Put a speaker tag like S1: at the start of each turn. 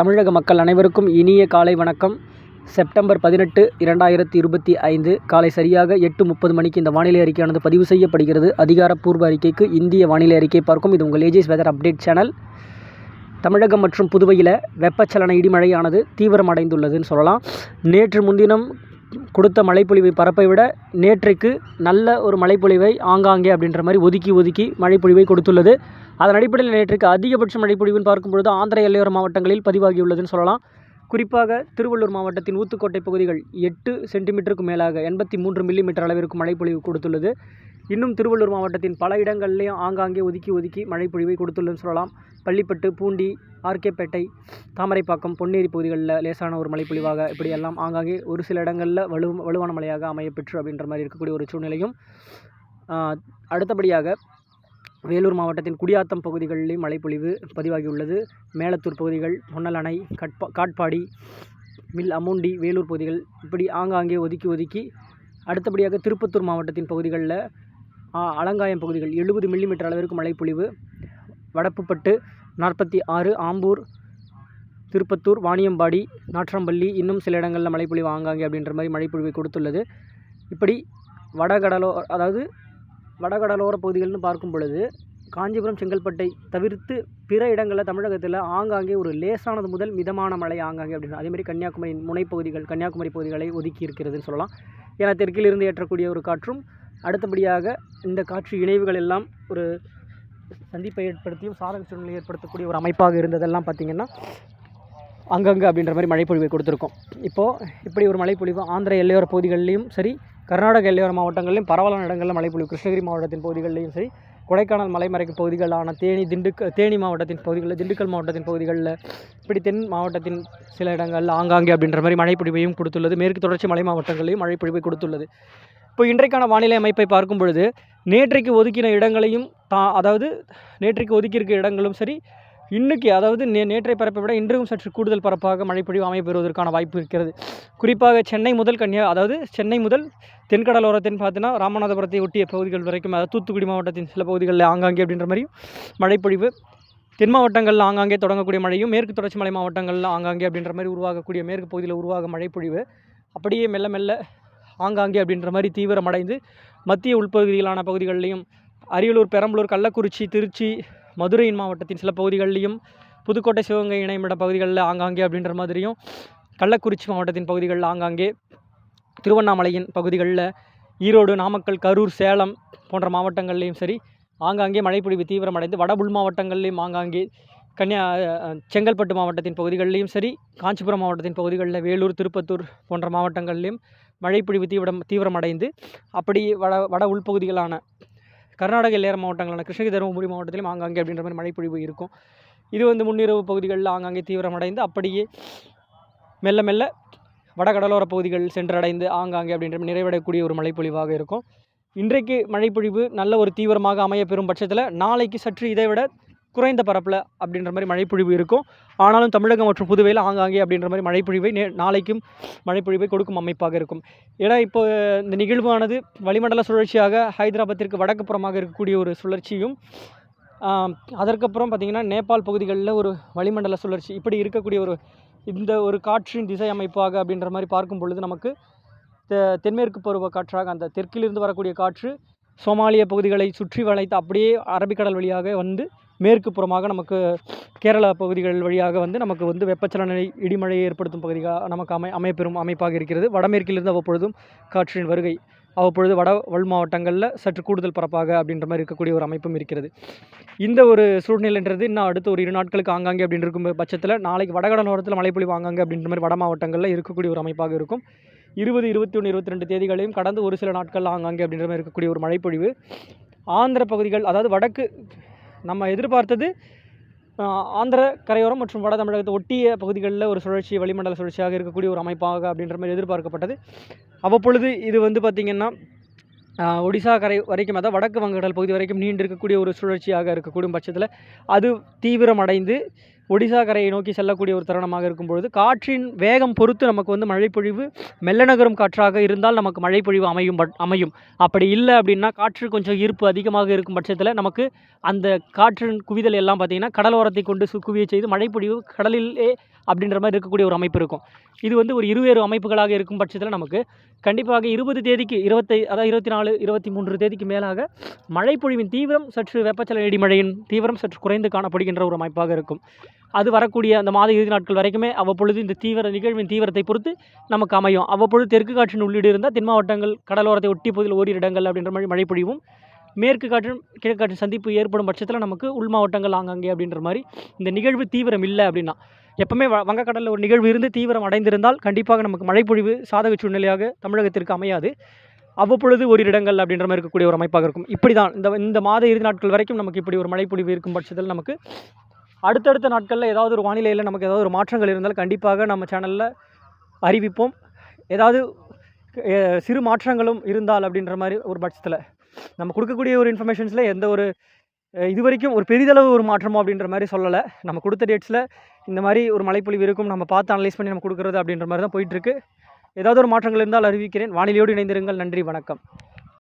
S1: தமிழக மக்கள் அனைவருக்கும் இனிய காலை வணக்கம். செப்டம்பர் பதினெட்டு இரண்டாயிரத்தி இருபத்தி ஐந்து காலை சரியாக எட்டு முப்பது மணிக்கு இந்த வானிலை அறிக்கையானது பதிவு செய்யப்படுகிறது. அதிகாரப்பூர்வ அறிக்கைக்கு இந்திய வானிலை அறிக்கை பார்க்கும். இது உங்கள் Aegis weather update channel Tamilagam மற்றும் புதுவையில் வெப்பச்சலன இடிமழையானது தீவிரமடைந்துள்ளதுன்னு சொல்லலாம். நேற்று முன்தினம் கொடுத்த மழைப்பொழிவை பரப்பை விட நேற்றைக்கு நல்ல ஒரு மழைப்பொழிவை ஆங்காங்கே அப்படின்ற மாதிரி ஒதுக்கி ஒதுக்கி மழைப்பொழிவை கொடுத்துள்ளது. அதன் அடிப்படையில் நேற்றுக்கு அதிகபட்ச மழைப்பொழிவுன்னு பார்க்கும்பொழுது ஆந்திர எல்லையோர மாவட்டங்களில் பதிவாகியுள்ளதுன்னு சொல்லலாம். குறிப்பாக திருவள்ளூர் மாவட்டத்தின் ஊத்துக்கோட்டை பகுதிகள் எட்டு சென்டிமீட்டருக்கு மேலாக எண்பத்தி மூன்று மில்லிமீட்டர் அளவிற்கு மழைப்பொழிவு கொடுத்துள்ளது. இன்னும் திருவள்ளூர் மாவட்டத்தின் பல இடங்கள்லேயும் ஆங்காங்கே ஒதுக்கி ஒதுக்கி மழைப்பொழிவை கொடுத்துள்ளதுன்னு சொல்லலாம். பள்ளிப்பட்டு பூண்டி ஆர்கேப்பேட்டை தாமரைப்பாக்கம் பொன்னேரி பகுதிகளில் லேசான ஒரு மழைப்பொழிவாக இப்படி எல்லாம் ஆங்காங்கே ஒரு சில இடங்களில் வலு வலுவான மழையாக அமையப்பெற்று அப்படின்ற மாதிரி இருக்கக்கூடிய ஒரு சூழ்நிலையும் அடுத்தபடியாக வேலூர் மாவட்டத்தின் குடியாத்தம் பகுதிகளிலும் மழைப்பொழிவு பதிவாகியுள்ளது. மேலத்தூர் பகுதிகள் பொன்னலணை கட்பா காட்பாடி மில் அமுண்டி வேலூர் பகுதிகள் இப்படி ஆங்காங்கே ஒதுக்கி ஒதுக்கி அடுத்தபடியாக திருப்பத்தூர் மாவட்டத்தின் பகுதிகளில் அலங்காயம் பகுதிகள் எழுபது மில்லிமீட்டர் அளவிற்கு மழைப்பொழிவு. வடப்புப்பட்டு நாற்பத்தி ஆறு ஆம்பூர் திருப்பத்தூர் வாணியம்பாடி நாற்றம்பள்ளி இன்னும் சில இடங்களில் மழைப்பொழிவு ஆங்காங்கே அப்படின்ற மாதிரி மழைப்பொழிவை கொடுத்துள்ளது. இப்படி வடகடலோ அதாவது வடகடலோர பகுதிகள்னு பார்க்கும் பொழுது காஞ்சிபுரம் செங்கல்பட்டை தவிர்த்து பிற இடங்களில் தமிழகத்தில் ஆங்காங்கே ஒரு லேசானது முதல் மிதமான மழை ஆங்காங்கே அப்படின்னு. அதேமாதிரி கன்னியாகுமரி முனைப்பகுதிகள் கன்னியாகுமரி பகுதிகளை ஒதுக்கி இருக்கிறதுன்னு சொல்லலாம். ஏன்னா தெற்கிலிருந்து ஏற்றக்கூடிய ஒரு காற்றும் அடுத்தபடியாக இந்த காற்று இணைவுகள் எல்லாம் ஒரு சந்திப்பை ஏற்படுத்தியும் சாதக சூழ்நிலை ஏற்படுத்தக்கூடிய ஒரு அமைப்பாக இருந்ததெல்லாம் பார்த்திங்கன்னா அங்கங்கே அப்படின்ற மாதிரி மழைப்பொழிவை கொடுத்துருக்கோம். இப்போது இப்படி ஒரு மழைப்பொழிவு ஆந்திர எல்லையோர பகுதிகளிலையும் சரி கர்நாடக எல்லையோர மாவட்டங்களிலும் பரவலான இடங்களில் மழைப்பொழிவு கிருஷ்ணகிரி மாவட்டத்தின் பகுதிகளிலையும் சரி கொடைக்கானல் மலைமறைக்கு பகுதிகளான தேனி திண்டுக்கல் தேனி மாவட்டத்தின் பகுதிகளில் திண்டுக்கல் மாவட்டத்தின் பகுதிகளில் இப்படி தென் மாவட்டத்தின் சில இடங்களில் ஆங்காங்கே அப்படின்ற மாதிரி மழைப்பொழிவையும் கொடுத்துள்ளது. மேற்கு தொடர்ச்சி மலை மாவட்டங்களையும் மழைப்பொழிவை கொடுத்துள்ளது. இப்போ இன்றைக்கான வானிலை அமைப்பை பார்க்கும் பொழுது நேற்றைக்கு ஒதுக்கின இடங்களையும் தா அதாவது நேற்றைக்கு ஒதுக்கியிருக்க இடங்களும் சரி இன்னைக்கு அதாவது நே நேற்றை பரப்பை விட இன்றும் சற்று கூடுதல் பரப்பாக மழைப்பொழிவு அமைப்பெறுவதற்கான வாய்ப்பு இருக்கிறது. குறிப்பாக சென்னை முதல் கன்னியா அதாவது சென்னை முதல் தென்கடலோரத்தின் பார்த்தீங்கன்னா ராமநாதபுரத்தை ஒட்டிய பகுதிகள் வரைக்கும் அதாவது தூத்துக்குடி மாவட்டத்தின் சில பகுதிகளில் ஆங்காங்கே அப்படின்ற மாதிரியும் மழைப்பொழிவு தென் மாவட்டங்களில் ஆங்காங்கே தொடங்கக்கூடிய மழையும் மேற்கு தொடர்ச்சி மலை மாவட்டங்களில் ஆங்காங்கே அப்படின்ற மாதிரி உருவாகக்கூடிய மேற்கு பகுதியில் உருவாக மழைப்பொழிவு அப்படியே மெல்ல மெல்ல ஆங்காங்கே அப்படின்ற மாதிரி தீவிரமடைந்து மத்திய உள்பகுதிகளான பகுதிகளிலையும் அரியலூர் பெரம்பலூர் கள்ளக்குறிச்சி திருச்சி மதுரையின் மாவட்டத்தின் சில பகுதிகளிலையும் புதுக்கோட்டை சிவகங்கை இணையமிட பகுதிகளில் ஆங்காங்கே அப்படின்ற மாதிரியும் கள்ளக்குறிச்சி மாவட்டத்தின் பகுதிகளில் ஆங்காங்கே திருவண்ணாமலையின் பகுதிகளில் ஈரோடு நாமக்கல் கரூர் சேலம் போன்ற மாவட்டங்கள்லேயும் சரி ஆங்காங்கே மழைப்பொழிவு தீவிரமடைந்து வட உள் மாவட்டங்கள்லேயும் ஆங்காங்கே கன்னியா செங்கல்பட்டு மாவட்டத்தின் பகுதிகளிலையும் சரி காஞ்சிபுரம் மாவட்டத்தின் பகுதிகளில் வேலூர் திருப்பத்தூர் போன்ற மாவட்டங்களிலும் மழைப்பொழிவு தீவிரம் தீவிரமடைந்து அப்படி வட வட உள்பகுதிகளான கர்நாடக எல்லையர மாவட்டங்களான கிருஷ்ணகிரி தருமபுரி மாவட்டத்திலும் ஆங்காங்கே அப்படின்ற மாதிரி மழைப்பொழிவு இருக்கும். இது வந்து முன்னிரவு பகுதிகளில் ஆங்காங்கே தீவிரமடைந்து அப்படியே மெல்ல மெல்ல வடகடலோர பகுதிகள் சென்றடைந்து ஆங்காங்கே அப்படின்ற நிறைவடையக்கூடிய ஒரு மழைப்பொழிவாக இருக்கும். இன்றைக்கு மழைப்பொழிவு நல்ல ஒரு தீவிரமாக அமைய பெறும் பட்சத்தில் நாளைக்கு சற்று இதை விட குறைந்த பரப்பில் அப்படின்ற மாதிரி மழைப்பொழிவு இருக்கும். ஆனாலும் தமிழகம் மற்றும் புதுவையில் ஆங்காங்கே அப்படின்ற மாதிரி மழைப்பொழிவை நே நாளைக்கும் மழைப்பொழிவை கொடுக்கும் அமைப்பாக இருக்கும். ஏன்னா இப்போ இந்த நிகழ்வானது வளிமண்டல சுழற்சியாக ஹைதராபாத்திற்கு வடக்கு புறமாக இருக்கக்கூடிய ஒரு சுழற்சியும் அதற்கப்புறம் பார்த்திங்கன்னா நேபாள் பகுதிகளில் ஒரு வளிமண்டல சுழற்சி இப்படி இருக்கக்கூடிய ஒரு இந்த ஒரு காற்றின் திசை அமைப்பாக அப்படின்ற மாதிரி பார்க்கும் பொழுது நமக்கு தெ- தென்மேற்கு பருவ காற்றாக அந்த தெற்கிலிருந்து வரக்கூடிய காற்று சோமாலிய பகுதிகளை சுற்றி வளைத்து அப்படியே அரபிக்கடல் வழியாக வந்து மேற்கு புறமாக நமக்கு கேரளா பகுதிகள் வழியாக வந்து நமக்கு வந்து வெப்பச்சலன இடிமழையை ஏற்படுத்தும் பகுதியாக நமக்கு அமை அமைப்பெறும் அமைப்பாக இருக்கிறது. வடமேற்கிலிருந்து அவ்வப்பொழுதும் காற்றின் வருகை அவ்வப்பொழுது வட வல் மாவட்டங்களில் சற்று கூடுதல் பரப்பாக அப்படின்ற மாதிரி இருக்கக்கூடிய ஒரு அமைப்பும் இருக்கிறது. இந்த ஒரு சூழ்நிலைன்றது இன்னும் அடுத்த ஒரு இரு நாட்களுக்கு ஆங்காங்கே அப்படின்னு இருக்கும் பட்சத்தில் நாளைக்கு வடகடலோரத்தில் மழைப்பொழிவு ஆங்காங்கே அப்படின்ற மாதிரி வட மாவட்டங்களில் இருக்கக்கூடிய ஒரு அமைப்பாக இருக்கும். இருபது இருபத்தி ஒன்று இருபத்தி ரெண்டு தேதிகளையும் கடந்து ஒரு சில நாட்கள் ஆங்காங்கே அப்படின்ற மாதிரி இருக்கக்கூடிய ஒரு மழைப்பொழிவு ஆந்திர பகுதிகள் அதாவது வடக்கு நம்ம எதிர்பார்த்தது ஆந்திர கரையோரம் மற்றும் வட தமிழகத்தை ஒட்டிய பகுதிகளில் ஒரு சுழற்சி வளிமண்டல சுழற்சியாக இருக்கக்கூடிய ஒரு அமைப்பாக அப்படின்ற மாதிரி எதிர்பார்க்கப்பட்டது. அவ்வப்பொழுது இது வந்து பார்த்திங்கன்னா ஒடிசா கரை வரைக்கும் அதாவது வடக்கு வங்கடல் பகுதி வரைக்கும் நீண்டு இருக்கக்கூடிய ஒரு சுழற்சியாக இருக்கக்கூடிய பட்சத்தில் அது தீவிரமடைந்து ஒடிசா கரையை நோக்கி செல்லக்கூடிய ஒரு தருணமாக இருக்கும்பொழுது காற்றின் வேகம் பொறுத்து நமக்கு வந்து மழைப்பொழிவு மெல்ல நகரும் காற்றாக இருந்தால் நமக்கு மழைப்பொழிவு அமையும் பட் அமையும். அப்படி இல்லை அப்படின்னா காற்று கொஞ்சம் ஈர்ப்பு அதிகமாக இருக்கும் பட்சத்தில் நமக்கு அந்த காற்றின் குவிதல் எல்லாம் பார்த்திங்கன்னா கடலோரத்தை கொண்டு சு குவிய செய்து மழைப்பொழிவு கடலிலே அப்படின்ற மாதிரி இருக்கக்கூடிய ஒரு அமைப்பு இருக்கும். இது வந்து ஒரு இருவேறு அமைப்புகளாக இருக்கும் பட்சத்தில் நமக்கு கண்டிப்பாக இருபது தேதிக்கு இருபத்தை அதாவது இருபத்தி நாலு இருபத்தி மூன்று தேதிக்கு மேலாக மழைப்பொழிவின் தீவிரம் சற்று வெப்பச்சல இடிமழையின் தீவிரம் சற்று குறைந்து காணப்படுகின்ற ஒரு அமைப்பாக இருக்கும். அது வரக்கூடிய அந்த மாத இறுதி நாட்கள் வரைக்குமே அவ்வப்பொழுது இந்த தீவிர நிகழ்வின் தீவிரத்தை பொறுத்து நமக்கு அமையும். அவ்வப்பொழுது தெற்கு காற்றின் உள்ளீடு இருந்தால் தென் மாவட்டங்கள் கடலோரத்தை ஒட்டி பகுதியில் ஓரிரு இடங்கள் அப்படின்ற மாதிரி மழை பொழிவும் மேற்கு காற்றும் கிழக்கு காற்றின் சந்திப்பு ஏற்படும் பட்சத்தில் நமக்கு உள் மாவட்டங்கள் ஆங்காங்கே அப்படின்ற மாதிரி இந்த நிகழ்வு தீவிரம் இல்லை அப்படின்னா எப்பவுமே வ வங்கக்கடலில் ஒரு நிகழ்வு இருந்து தீவிரம் அடைந்திருந்தால் கண்டிப்பாக நமக்கு மழைப்பொழிவு சாதக சூழ்நிலையாக தமிழகத்திற்கு அமையாது. அவ்வப்பொழுது ஒரு இடங்கள் அப்படின்ற மாதிரி இருக்கக்கூடிய ஒரு அமைப்பாக இருக்கும். இப்படி தான் இந்த இந்த மாத இறுதி நாட்கள் வரைக்கும் நமக்கு இப்படி ஒரு மழைப்பொழிவு இருக்கும் பட்சத்தில் நமக்கு அடுத்தடுத்த நாட்களில் ஏதாவது ஒரு வானிலையில் நமக்கு ஏதாவது ஒரு மாற்றங்கள் இருந்தால் கண்டிப்பாக நம்ம சேனலில் அறிவிப்போம். ஏதாவது சிறு மாற்றங்களும் இருந்தால் அப்படின்ற மாதிரி ஒரு பட்சத்தில் நம்ம கொடுக்கக்கூடிய ஒரு இன்ஃபர்மேஷன்ஸில் எந்த ஒரு இது வரைக்கும் ஒரு பெரிதளவு ஒரு மாற்றமோ அப்படின்ற மாதிரி சொல்லலை. நம்ம கொடுத்த டேட்ஸில் இந்த மாதிரி ஒரு மழைப்பொழிவு இருக்கும். நம்ம பார்த்து அனலைஸ் பண்ணி நம்ம கொடுக்குறது அப்படின்ற மாதிரி தான் போயிட்டுருக்கு ஏதாவது ஒரு மாற்றங்கள் இருந்தால் அறிவிக்கிறேன். வானிலையோடு இணைந்திருங்கள். நன்றி வணக்கம்.